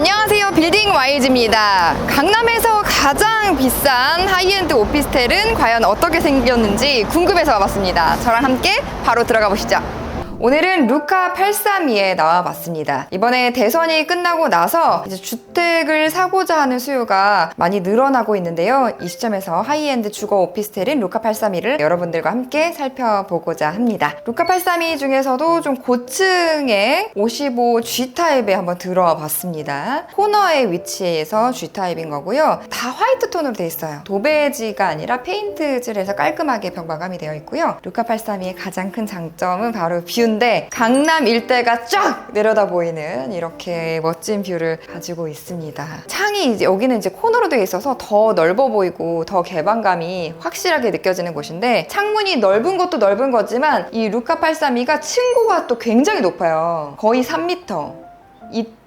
안녕하세요. 빌딩 와이즈입니다. 강남에서 가장 비싼 하이엔드 오피스텔은 과연 어떻게 생겼는지 궁금해서 와봤습니다. 저랑 함께 바로 들어가 보시죠. 오늘은 루카 832에 나와봤습니다. 이번에 대선이 끝나고 나서 이제 주택을 사고자 하는 수요가 많이 늘어나고 있는데요. 이 시점에서 하이엔드 주거 오피스텔인 루카 832를 여러분들과 함께 살펴보고자 합니다. 루카 832 중에서도 좀 고층의 55 G타입에 한번 들어와 봤습니다. 코너에 위치해서 G타입인 거고요. 다 화이트 톤으로 되어 있어요. 도배지가 아니라 페인트질에서 깔끔하게 벽마감이 되어 있고요. 루카 832의 가장 큰 장점은 바로 뷰인데 강남 일대가 쫙 내려다 보이는 이렇게 멋진 뷰를 가지고 있습니다. 창이 이제 여기는 이제 코너로 되어 있어서 더 넓어 보이고 더 개방감이 확실하게 느껴지는 곳인데 창문이 넓은 것도 넓은 거지만 이 루카 832가 층고가 또 굉장히 높아요. 거의 3m.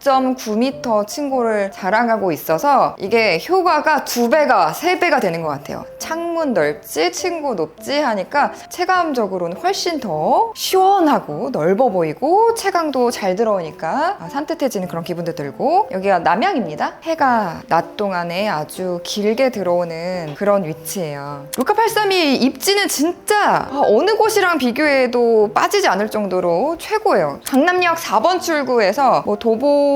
2.9m 층고를 자랑하고 있어서 이게 효과가 두 배가 세 배가 되는 것 같아요. 창문 넓지, 층고 높지 하니까 체감적으로는 훨씬 더 시원하고 넓어 보이고 채광도 잘 들어오니까 산뜻해지는 그런 기분도 들고 여기가 남향입니다. 해가 낮 동안에 아주 길게 들어오는 그런 위치예요. 루카 832 입지는 진짜 어느 곳이랑 비교해도 빠지지 않을 정도로 최고예요. 강남역 4번 출구에서 뭐 도보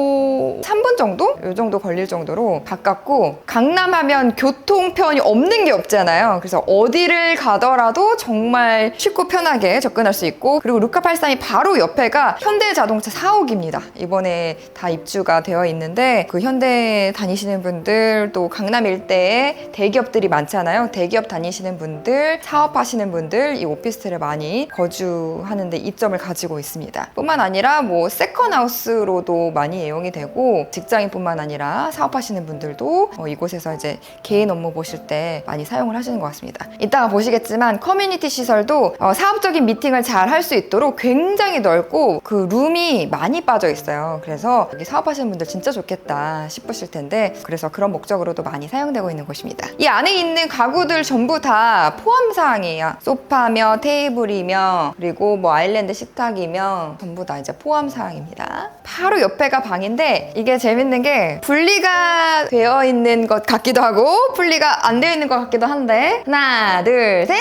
3분 정도? 이 정도 걸릴 정도로 가깝고 강남 하면 교통편이 없는 게 없잖아요. 그래서 어디를 가더라도 정말 쉽고 편하게 접근할 수 있고 그리고 루카 832 바로 옆에가 현대자동차 사옥입니다. 이번에 다 입주가 되어 있는데 그 현대 다니시는 분들 또 강남 일대에 대기업들이 많잖아요. 대기업 다니시는 분들, 사업하시는 분들 이 오피스텔에 많이 거주하는데 이점을 가지고 있습니다. 뿐만 아니라 뭐 세컨하우스로도 많이 애용이 되고 직장인뿐만 아니라 사업하시는 분들도 어, 이곳에서 이제 개인 업무 보실 때 많이 사용을 하시는 것 같습니다. 이따가 보시겠지만 커뮤니티 시설도 어, 사업적인 미팅을 잘 할 수 있도록 굉장히 넓고 그 룸이 많이 빠져 있어요. 그래서 여기 사업하시는 분들 진짜 좋겠다 싶으실 텐데 그래서 그런 목적으로도 많이 사용되고 있는 곳입니다. 이 안에 있는 가구들 전부 다 포함 사항이에요. 소파며 테이블이며 그리고 뭐 아일랜드 식탁이며 전부 다 이제 포함 사항입니다. 바로 옆에가 방 인데 이게 재밌는 게 분리가 되어 있는 것 같기도 하고 분리가 안 되어 있는 것 같기도 한데 하나 둘 셋.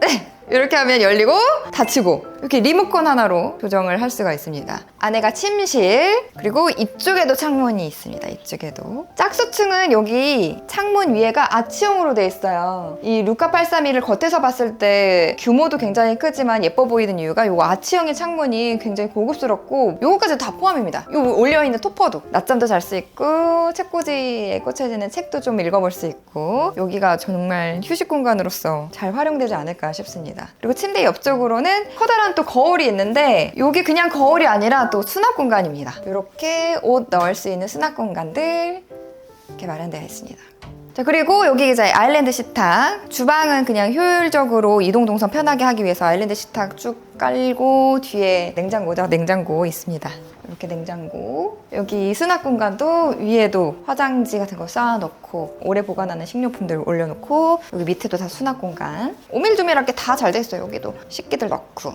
네. 이렇게 하면 열리고 닫히고 이렇게 리모컨 하나로 조정을 할 수가 있습니다. 안에가 침실 그리고 이쪽에도 창문이 있습니다. 이쪽에도 짝수층은 여기 창문 위에가 아치형으로 돼 있어요. 이 루카 832를 겉에서 봤을 때 규모도 굉장히 크지만 예뻐 보이는 이유가 이 아치형의 창문이 굉장히 고급스럽고 요거까지 다 포함입니다. 요 올려 있는 토퍼도 낮잠도 잘 수 있고 책꽂이에 꽂혀지는 책도 좀 읽어볼 수 있고 여기가 정말 휴식 공간으로서 잘 활용되지 않을까 싶습니다. 그리고 침대 옆쪽으로는 커다란 또 거울이 있는데 여기 그냥 거울이 아니라 또 수납 공간입니다. 이렇게 옷 넣을 수 있는 수납 공간들 이렇게 마련되어 있습니다. 자 그리고 여기 이제 아일랜드 식탁. 주방은 그냥 효율적으로 이동 동선 편하게 하기 위해서 아일랜드 식탁 쭉 깔고 뒤에 냉장고죠 냉장고 있습니다. 이렇게 냉장고. 여기 수납 공간도 위에도 화장지 같은 거 쌓아놓고 오래 보관하는 식료품들 올려놓고 여기 밑에도 다 수납 공간. 오밀조밀하게 다 잘 돼 있어요 여기도. 식기들 넣고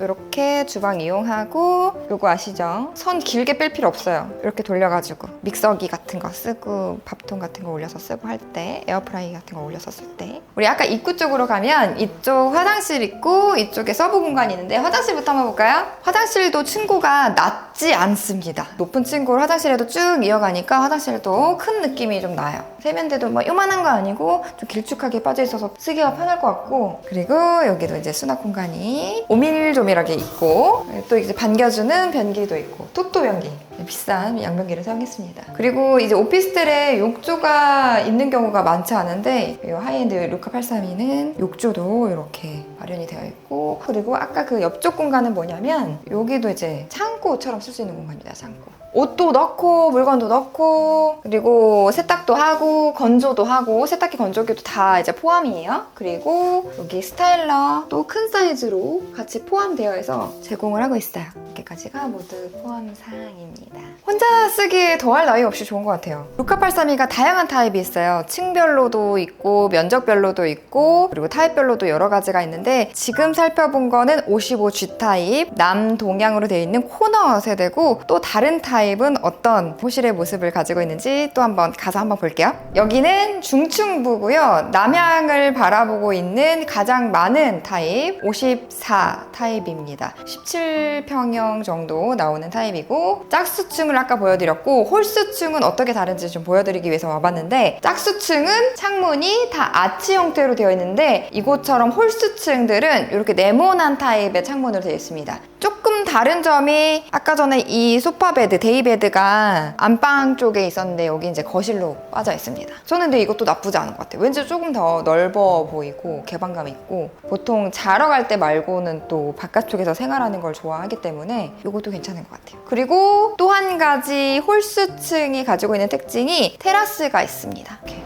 이렇게 주방 이용하고 요거 아시죠? 선 길게 뺄 필요 없어요. 이렇게 돌려가지고 믹서기 같은 거 쓰고 밥통 같은 거 올려서 쓰고 할 때 에어프라이 같은 거 올려서 쓸 때 우리 아까 입구 쪽으로 가면 이쪽 화장실 있고 이쪽에 서브 공간이 있는데 화장실부터 한번 볼까요? 화장실도 층고가 낮지 않습니다. 높은 층고를 화장실에도 쭉 이어가니까 화장실도 큰 느낌이 좀 나요. 세면대도 뭐 요만한 거 아니고 좀 길쭉하게 빠져 있어서 쓰기가 편할 것 같고 그리고 여기도 이제 수납 공간이 오밀조밀 하게 있고 또 이제 반겨주는 변기도 있고 토토 변기 비싼 양변기를 사용했습니다. 그리고 이제 오피스텔에 욕조가 있는 경우가 많지 않은데 이 하이엔드 루카 832는 욕조도 이렇게 마련이 되어 있고 그리고 아까 그 옆쪽 공간은 뭐냐면 여기도 이제 창고처럼 쓸 수 있는 공간입니다. 창고. 옷도 넣고 물건도 넣고 그리고 세탁도 하고 건조도 하고 세탁기 건조기도 다 이제 포함이에요. 그리고 여기 스타일러 또 큰 사이즈로 같이 포함되어 있어 제공을 하고 있어요. 이렇게까지가 모두 포함 사항입니다. 혼자 쓰기에 더할 나위 없이 좋은 것 같아요. 루카 832가 다양한 타입이 있어요. 층별로도 있고 면적별로도 있고 그리고 타입별로도 여러 가지가 있는데 지금 살펴본 거는 55G 타입 남동향으로 되어 있는 코너 세대고 또 다른 타입 타입은 어떤 호실의 모습을 가지고 있는지 또 한번 가서 한번 볼게요. 여기는 중충부고요. 남향을 바라보고 있는 가장 많은 타입 54 타입입니다. 17평형 정도 나오는 타입이고 짝수층을 아까 보여드렸고 홀수층은 어떻게 다른지 좀 보여드리기 위해서 와봤는데 짝수층은 창문이 다 아치 형태로 되어 있는데 이곳처럼 홀수층들은 이렇게 네모난 타입의 창문으로 되어 있습니다. 조금 다른 점이 아까 전에 이 소파 베드, 데이 베드가 안방 쪽에 있었는데 여기 이제 거실로 빠져 있습니다. 저는 근데 이것도 나쁘지 않은 것 같아요. 왠지 조금 더 넓어 보이고 개방감 있고 보통 자러 갈 때 말고는 또 바깥쪽에서 생활하는 걸 좋아하기 때문에 이것도 괜찮은 것 같아요. 그리고 또 한 가지 홀수층이 가지고 있는 특징이 테라스가 있습니다. 이렇게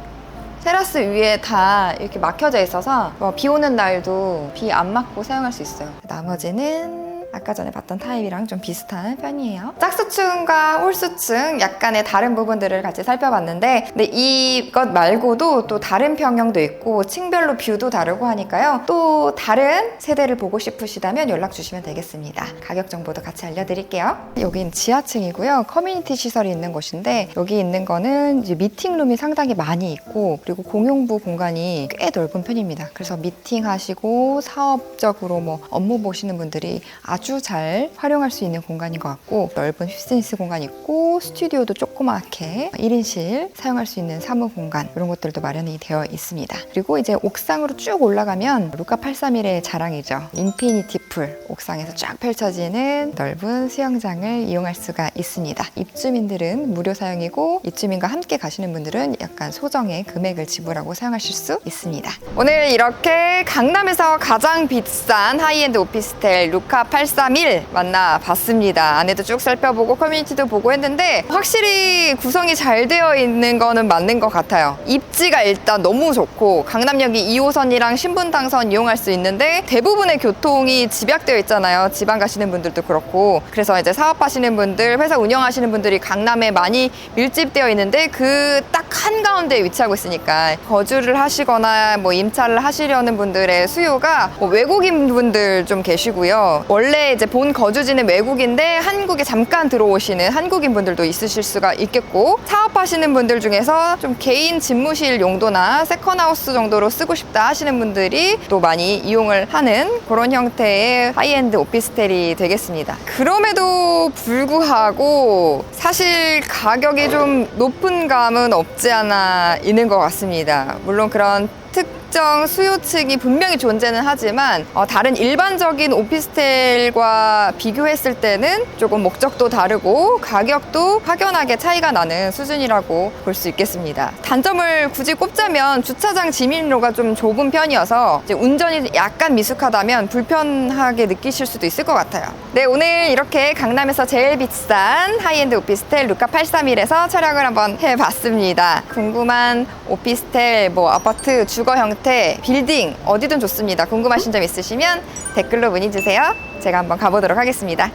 테라스 위에 다 이렇게 막혀져 있어서 뭐비 오는 날도 비 안 맞고 사용할 수 있어요. 나머지는 아까 전에 봤던 타입이랑 좀 비슷한 편이에요. 짝수층과 홀수층 약간의 다른 부분들을 같이 살펴봤는데 근데 이것 말고도 또 다른 평형도 있고 층별로 뷰도 다르고 하니까요. 또 다른 세대를 보고 싶으시다면 연락 주시면 되겠습니다. 가격 정보도 같이 알려드릴게요. 여긴 지하층이고요. 커뮤니티 시설이 있는 곳인데 여기 있는 거는 미팅룸이 상당히 많이 있고 그리고 공용부 공간이 꽤 넓은 편입니다. 그래서 미팅하시고 사업적으로 뭐 업무 보시는 분들이 아주 잘 활용할 수 있는 공간인 것 같고 넓은 휘스니스 공간 있고 스튜디오도 조그맣게 1인실 사용할 수 있는 사무 공간 이런 것들도 마련이 되어 있습니다. 그리고 이제 옥상으로 쭉 올라가면 루카 831의 자랑이죠. 인피니티 풀 옥상에서 쫙 펼쳐지는 넓은 수영장을 이용할 수가 있습니다. 입주민들은 무료 사용이고 입주민과 함께 가시는 분들은 약간 소정의 금액을 지불하고 사용하실 수 있습니다. 오늘 이렇게 강남에서 가장 비싼 하이엔드 오피스텔 루카 831 만나봤습니다. 안에도 쭉 살펴보고 커뮤니티도 보고 했는데 확실히 구성이 잘 되어 있는 거는 맞는 것 같아요. 입지가 일단 너무 좋고 강남역이 2호선이랑 신분당선 이용할 수 있는데 대부분의 교통이 집약되어 있잖아요. 지방 가시는 분들도 그렇고 그래서 이제 사업하시는 분들, 회사 운영하시는 분들이 강남에 많이 밀집되어 있는데 그 딱 한가운데 위치하고 있으니까 거주를 하시거나 뭐 임차를 하시려는 분들의 수요가 뭐 외국인 분들 좀 계시고요. 원래 이제 본 거주지는 외국인데 한국에 잠깐 들어오시는 한국인 분들 도 있으실 수가 있겠고 사업하시는 분들 중에서 좀 개인 집무실 용도나 세컨하우스 정도로 쓰고 싶다 하시는 분들이 또 많이 이용을 하는 그런 형태의 하이엔드 오피스텔이 되겠습니다. 그럼에도 불구하고 사실 가격이 좀 높은 감은 없지 않아 있는 것 같습니다. 물론 그런 특 정 수요층이 분명히 존재는 하지만 어, 다른 일반적인 오피스텔과 비교했을 때는 조금 목적도 다르고 가격도 확연하게 차이가 나는 수준이라고 볼 수 있겠습니다. 단점을 굳이 꼽자면 주차장 진입로가 좀 좁은 편이어서 운전이 약간 미숙하다면 불편하게 느끼실 수도 있을 것 같아요. 네, 오늘 이렇게 강남에서 제일 비싼 하이엔드 오피스텔 루카 831에서 촬영을 한번 해봤습니다. 궁금한 오피스텔, 뭐 아파트, 주거 형태, 빌딩 어디든 좋습니다. 궁금하신 점 있으시면 댓글로 문의 주세요. 제가 한번 가보도록 하겠습니다.